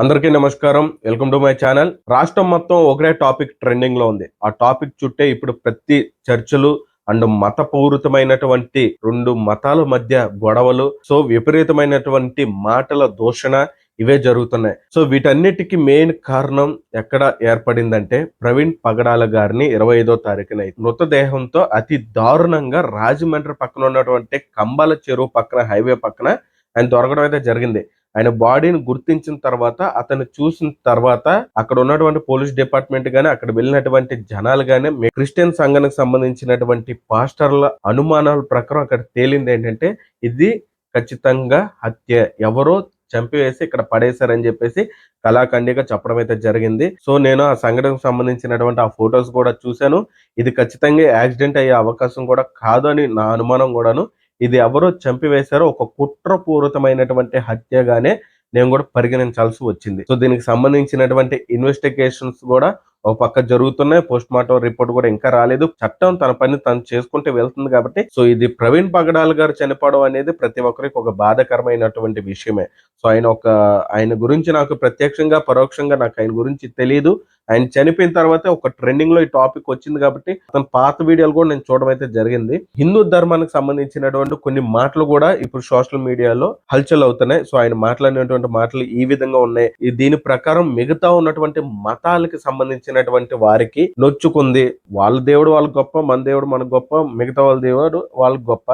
అందరికీ నమస్కారం. Welcome to my channel. రాష్ట్రం మొత్తం ఒకటే టాపిక్ ట్రెండింగ్లో ఉంది. ఆ టాపిక్ చుట్టే ఇప్పుడు ప్రతి చర్చలు అండ్ మతపూరితమైనటువంటి రెండు మతాల మధ్య గొడవలు సో విపరీతమైనటువంటి మాటల దూషణ ఇవే జరుగుతున్నాయి. సో వీటన్నిటికీ మెయిన్ కారణం ఎక్కడ ఏర్పడిందంటే ప్రవీణ్ పగడాల గారిని ఇరవై ఐదో తారీఖున మృతదేహంతో అతి దారుణంగా రాజమండ్రి పక్కన ఉన్నటువంటి కంబాల చెరువు పక్కన హైవే పక్కన ఆయన దొరకడం అయితే జరిగింది. ఆయన బాడీని గుర్తించిన తర్వాత అతను చూసిన తర్వాత అక్కడ ఉన్నటువంటి పోలీస్ డిపార్ట్మెంట్ గానీ అక్కడ వెళ్ళినటువంటి జనాలు గానీ క్రిస్టియన్ సంఘానికి సంబంధించినటువంటి పాస్టర్ల అనుమానాల ప్రకారం అక్కడ తేలింది ఏంటంటే ఇది ఖచ్చితంగా హత్య. ఎవరో చంపివేసి ఇక్కడ పడేశారని చెప్పేసి కళాఖండిగా చెప్పడం అయితే జరిగింది. సో నేను ఆ సంఘటనకు సంబంధించినటువంటి ఆ ఫొటోస్ కూడా చూశాను. ఇది ఖచ్చితంగా యాక్సిడెంట్ అయ్యే అవకాశం కూడా కాదు అని నా అనుమానం కూడాను. ఇది ఎవరో చంపివేశారో ఒక కుట్రపూరితమైనటువంటి హత్యగానే నేను కూడా పరిగణించాల్సి వచ్చింది. సో దీనికి సంబంధించినటువంటి ఇన్వెస్టిగేషన్స్ కూడా ఒక పక్క జరుగుతున్నాయి పోస్ట్ మార్టం రిపోర్ట్ కూడా ఇంకా రాలేదు. చట్టం తన పని తను చేసుకుంటే వెళ్తుంది కాబట్టి సో ఇది ప్రవీణ్ పగడాల్ గారు చనిపోవడం అనేది ప్రతి ఒక్కరికి ఒక బాధకరమైనటువంటి విషయమే. సో ఆయన ఒక ఆయన గురించి నాకు ప్రత్యక్షంగా పరోక్షంగా నాకు ఆయన గురించి తెలియదు ఆయన చనిపోయిన తర్వాత ఒక ట్రెండింగ్లో ఈ టాపిక్ వచ్చింది కాబట్టి అతను పాత వీడియోలు కూడా నేను చూడడం అయితే జరిగింది. హిందూ ధర్మానికి సంబంధించినటువంటి కొన్ని మాటలు కూడా ఇప్పుడు సోషల్ మీడియాలో హల్చల్ అవుతున్నాయి. సో ఆయన మాట్లాడినటువంటి మాటలు ఈ విధంగా ఉన్నాయి. దీని ప్రకారం మిగతా ఉన్నటువంటి మతాలకి చేసినటువంటి వారికి నొచ్చుకుంది. వాళ్ళ దేవుడు వాళ్ళకి గొప్ప మన దేవుడు మన గొప్ప మిగతా వాళ్ళ దేవుడు వాళ్ళకి గొప్ప.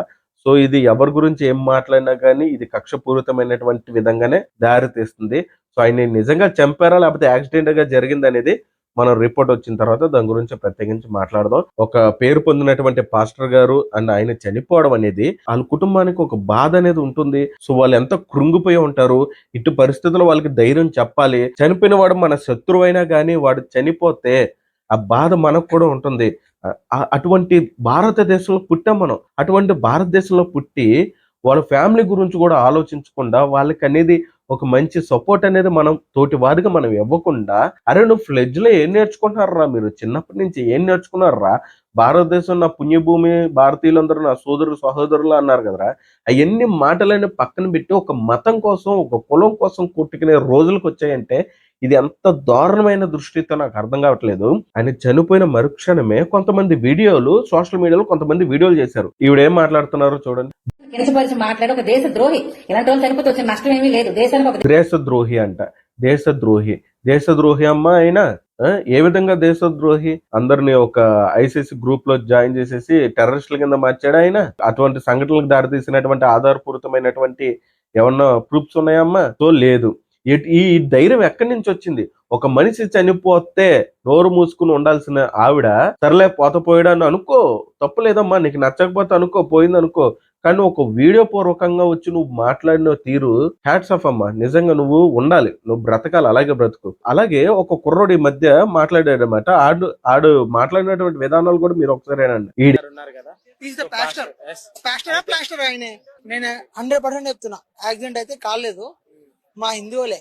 సో ఇది ఎవరి గురించి ఏం మాట్లాడినా కానీ ఇది కక్షపూరితమైనటువంటి విధంగానే దారి తీస్తుంది సో ఆయన నిజంగా చంపారా లేకపోతే యాక్సిడెంట్గా జరిగింది అనేది మనం రిపోర్ట్ వచ్చిన తర్వాత దాని గురించి ప్రత్యేకించి మాట్లాడదాం. ఒక పేరు పొందినటువంటి పాస్టర్ గారు అండ్ ఆయన చనిపోవడం అనేది వాళ్ళ కుటుంబానికి ఒక బాధ అనేది ఉంటుంది. సో వాళ్ళు ఎంత కృంగిపోయి ఉంటారు ఇటు పరిస్థితుల్లో వాళ్ళకి ధైర్యం చెప్పాలి. చనిపోయిన వాడు మన శత్రువు అయినా కానీ వాడు చనిపోతే ఆ బాధ మనకు కూడా ఉంటుంది. అటువంటి భారతదేశంలో పుట్టాం మనం. అటువంటి భారతదేశంలో పుట్టి వాళ్ళ ఫ్యామిలీ గురించి కూడా ఆలోచించకుండా వాళ్ళకి అనేది ఒక మంచి సపోర్ట్ అనేది మనం తోటి వారిగా మనం ఇవ్వకుండా అరే నువ్వు ఫ్లెడ్జ్లో ఏం నేర్చుకుంటున్నారా మీరు? చిన్నప్పటి నుంచి ఏం నేర్చుకున్నారా? భారతదేశం నా పుణ్యభూమి భారతీయులందరూ నా సోదరు సహోదరులు అన్నారు కదరా. అవన్నీ మాటలని పక్కన పెట్టి ఒక మతం కోసం ఒక కులం కోసం కొట్టుకునే రోజులకు వచ్చాయంటే ఇది ఎంత దారుణమైన దృష్టితో నాకు అర్థం కావట్లేదు. ఆయన చనిపోయిన మరుక్షణమే కొంతమంది వీడియోలు సోషల్ మీడియాలో కొంతమంది వీడియోలు చేశారు. ఈవిడేం మాట్లాడుతున్నారో చూడండి. కించపరిచి మాట్లాడి ఒక దేశ ద్రోహి ఇలాంటి వాళ్ళు చనిపోతే వచ్చిన నష్టం ఏమీ లేదు. దేశానికి ఒక దేశద్రోహి అంట. దేశద్రోహి. దేశద్రోహి అమ్మ అయినా ఏ విధంగా దేశద్రోహి? అందరిని ఒక ఐసీసీ గ్రూప్లో జాయిన్ చేసేసి టెర్రరిస్టుల కింద మార్చాడు ఆయన. అటువంటి సంఘటనలకు దారితీసినటువంటి ఆధారపూరితమైనటువంటి ఏమన్నా ప్రూఫ్స్ ఉన్నాయమ్మా? సో లేదు. ఈ- ధైర్యం ఎక్కడి నుంచి వచ్చింది? ఒక మనిషి చనిపోతే నోరు మూసుకుని ఉండాల్సిన ఆవిడ సర్లే పోత పోయాడని అనుకో తప్పులేదమ్మా నీకు నచ్చకపోతే అనుకో పోయింది అనుకో కానీ ఒక వీడియో పూర్వకంగా వచ్చి నువ్వు మాట్లాడిన తీరు హ్యాట్స్ ఆఫ్ అమ్మా. నిజంగా నువ్వు ఉండాలి. నువ్వు బ్రతకాలి. అలాగే బ్రతుకు. అలాగే ఒక కుర్రోడి మధ్య మాట్లాడాడనమాట ఆడు ఆడు మాట్లాడినటువంటి విధానాలు కూడా మీరు ఒకసారి ఏనండి ఈ ఉన్నారు కదా. Is the pastor pastor plaster ఆయనే. నేను హండ్రెడ్ పర్సెంట్ చెప్తున్నా. యాక్సిడెంట్ అయితే కాలేదు. మా హిందువులే.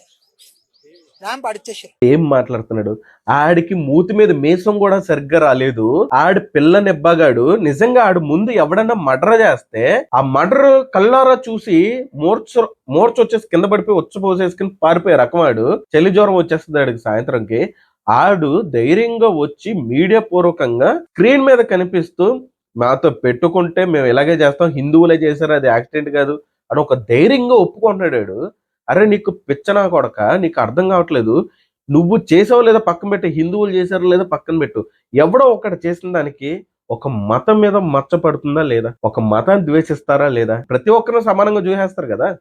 ఏం మాట్లాడుతున్నాడు? ఆడికి మూతి మీద మీసం కూడా సరిగ్గా రాలేదు. ఆడి పిల్ల నిబ్బగాడు. నిజంగా ఆడు ముందు ఎవడన్నా మర్డర్ చేస్తే ఆ మర్డర్ కళ్ళారా చూసి మూర్చ మోర్చ వచ్చేసి కింద పడిపోయి వచ్చి పోసేసుకుని పారిపోయే రకమాడు చలి జ్వరం వచ్చేస్తుంది ఆడికి సాయంత్రంకి. ఆడు ధైర్యంగా వచ్చి మీడియా పూర్వకంగా స్క్రీన్ మీద కనిపిస్తూ మాతో పెట్టుకుంటే మేము ఇలాగే చేస్తాం. హిందువులే చేశారు. అది యాక్సిడెంట్ కాదు. అని ఒక ధైర్యంగా ఒప్పుకుంటున్నాడు అరే నీకు పిచ్చనా కొడక నీకు అర్థం కావట్లేదు. నువ్వు చేసావు లేదా పక్కన పెట్టు హిందువులు చేశారు లేదా పక్కన పెట్టు. ఎవడో ఒకటి చేసిన దానికి ఒక మతం మీద మచ్చ పడుతుందా లేదా? ఒక మతాన్ని ద్వేషిస్తారా లేదా? ప్రతి ఒక్కరిని సమానంగా చూసేస్తారు కదా.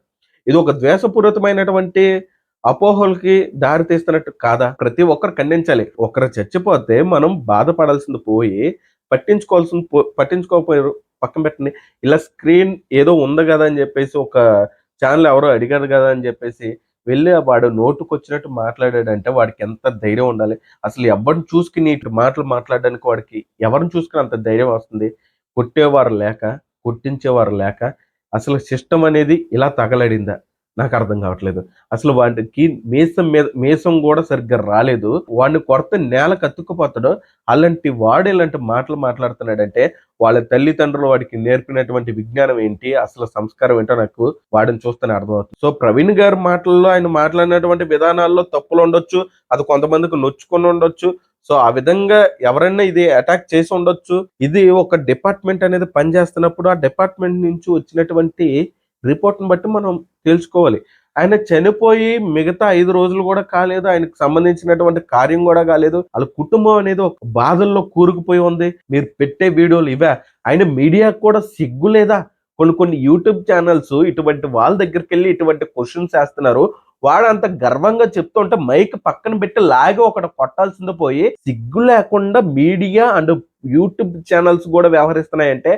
ఇది ఒక ద్వేషపూరితమైనటువంటి అపోహలకి దారి తీస్తున్నట్టు కాదా? ప్రతి ఒక్కరు ఖండించాలి. ఒకరు చచ్చిపోతే మనం బాధపడాల్సింది పోయి పట్టించుకోవాల్సింది పో- పట్టించుకోకపోయారు పక్కన పెట్టండి. ఇలా స్క్రీన్ ఏదో ఉంది కదా అని చెప్పేసి ఒక ఛానల్ ఎవరో అడిగారు కదా అని చెప్పేసి వెళ్ళి వాడు నోటుకొచ్చినట్టు మాట్లాడాడంటే వాడికి ఎంత ధైర్యం ఉండాలి? అసలు ఎవరిని చూసుకుని ఇటు మాటలు మాట్లాడడానికి వాడికి ఎవరిని చూసుకుని అంత ధైర్యం వస్తుంది? కొట్టేవారు లేక కొట్టించేవారు లేక అసలు సిస్టమ్ అనేది ఇలా తగలడిందా? నాకు అర్థం కావట్లేదు. అసలు వాడికి మీసం మీద మీసం కూడా సరిగ్గా రాలేదు. వాడిని కొరత నేల కత్తుకుపోతాడు అలాంటి వాడు ఇలాంటి మాటలు మాట్లాడుతున్నాడంటే వాళ్ళ తల్లిదండ్రులు వాడికి నేర్పినటువంటి విజ్ఞానం ఏంటి అసలు సంస్కారం ఏంటో నాకు వాడిని చూస్తేనే అర్థమవుతుంది. సో ప్రవీణ్ గారి మాటల్లో ఆయన మాట్లాడినటువంటి విధానాల్లో తప్పులు ఉండొచ్చు అది కొంతమందికి నొచ్చుకొని ఉండొచ్చు. సో ఆ విధంగా ఎవరైనా ఇది అటాక్ చేసి ఉండొచ్చు. ఇది ఒక డిపార్ట్మెంట్ అనేది పనిచేస్తున్నప్పుడు ఆ డిపార్ట్మెంట్ నుంచి వచ్చినటువంటి రిపోర్ట్ని బట్టి మనం తెలుసుకోవాలి ఆయన చనిపోయి మిగతా ఐదు రోజులు కూడా కాలేదు. ఆయనకు సంబంధించినటువంటి కార్యం కూడా కాలేదు. వాళ్ళ కుటుంబం అనేది ఒక బాధల్లో కూరుకుపోయి ఉంది. మీరు పెట్టే వీడియోలు ఇవే. ఆయన మీడియాకు కూడా సిగ్గు లేదా? కొన్ని కొన్ని యూట్యూబ్ ఛానల్స్ ఇటువంటి వాళ్ళ దగ్గరికి వెళ్ళి ఇటువంటి క్వశ్చన్స్ వేస్తున్నారు. వాడు అంత గర్వంగా చెప్తుంటే మైక్ పక్కన పెట్టి లాగే ఒకటి కొట్టాల్సింది పోయి సిగ్గు లేకుండా మీడియా అండ్ యూట్యూబ్ ఛానల్స్ కూడా వ్యవహరిస్తున్నాయంటే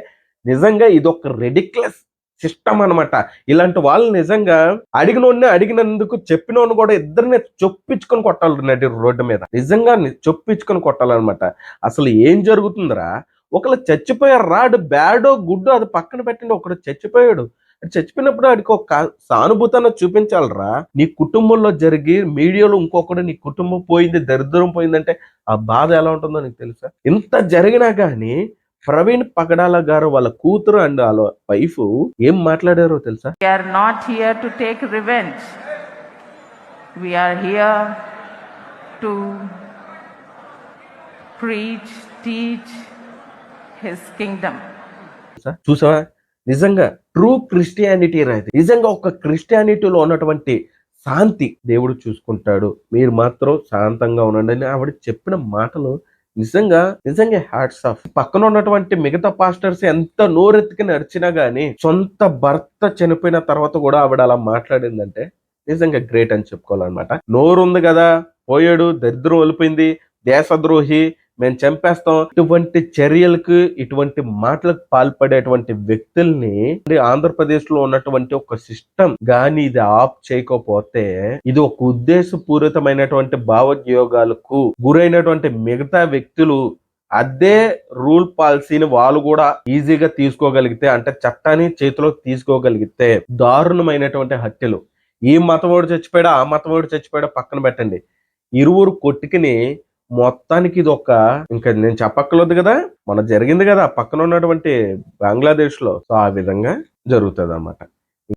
నిజంగా ఇది ఒక రెడిక్లెస్ సిస్టమ్ అనమాట ఇలాంటి వాళ్ళు నిజంగా అడిగినోడిని అడిగినందుకు చెప్పినోడిని కూడా ఇద్దరిని చొప్పించుకొని కొట్టాలి నడి రోడ్డు మీద. నిజంగా చొప్పించుకొని కొట్టాలన్నమాట. అసలు ఏం జరుగుతుందిరా? ఒకళ్ళు చచ్చిపోయారు రాడు బ్యాడో గుడ్డో అది పక్కన పెట్టండి. ఒకడు చచ్చిపోయాడు. చచ్చిపోయినప్పుడు వాడికి ఒక కా- సానుభూతాన్ని చూపించాలరా? నీ కుటుంబంలో జరిగి మీడియాలో ఇంకొకడు నీ కుటుంబం పోయింది దరిద్రం పోయిందంటే ఆ బాధ ఎలా ఉంటుందో నీకు తెలుసా? ఇంత జరిగినా కానీ ప్రవీణ్ పగడాల గారు వాళ్ళ కూతురు అండ్ వాళ్ళ వైఫ్ ఏం మాట్లాడారో తెలుసా to take revenge. We are here to preach, teach His kingdom. తెలుసా? చూసావా నిజంగా ట్రూ క్రిస్టియానిటీ రాది నిజంగా ఒక క్రిస్టియానిటీలో ఉన్నటువంటి శాంతి దేవుడు చూసుకుంటాడు మీరు మాత్రం శాంతంగా ఉండండి అని ఆవిడ చెప్పిన మాటలు నిజంగా నిజంగా హ్యాట్స్ ఆఫ్ పక్కన ఉన్నటువంటి మిగతా పాస్టర్స్ ఎంత నోరెత్తికి నడిచినా గానీ సొంత భర్త చనిపోయిన తర్వాత కూడా ఆవిడ అలా మాట్లాడిందంటే నిజంగా గ్రేట్ అని చెప్పుకోవాలన్నమాట. నోరు ఉంది కదా పోయాడు దరిద్రం వెళ్ళిపోయింది దేశద్రోహి మేము చంపేస్తాం. ఇటువంటి చర్యలకు ఇటువంటి మాటలకు పాల్పడేటువంటి వ్యక్తుల్ని ఆంధ్రప్రదేశ్లో ఉన్నటువంటి ఒక సిస్టమ్ గాని ఇది ఆఫ్ చేయకపోతే ఇది ఒక ఉద్దేశపూరితమైనటువంటి భావోద్యోగాలకు గురైనటువంటి మిగతా వ్యక్తులు అదే రూల్ పాలసీని వాళ్ళు కూడా ఈజీగా తీసుకోగలిగితే అంటే చట్టాన్ని చేతిలోకి తీసుకోగలిగితే దారుణమైనటువంటి హత్యలు. ఈ మతవాడు చచ్చిపోయాడు ఆ మతవాడు చచ్చిపోయాడు పక్కన పెట్టండి. ఇరువురు కొట్టుకుని మొత్తానికి ఇది ఒక ఇంకా నేను చెప్పక్కలొద్దు కదా. మన జరిగింది కదా. పక్కన ఉన్నటువంటి బంగ్లాదేశ్లో సో ఆ విధంగా జరుగుతుంది అన్నమాట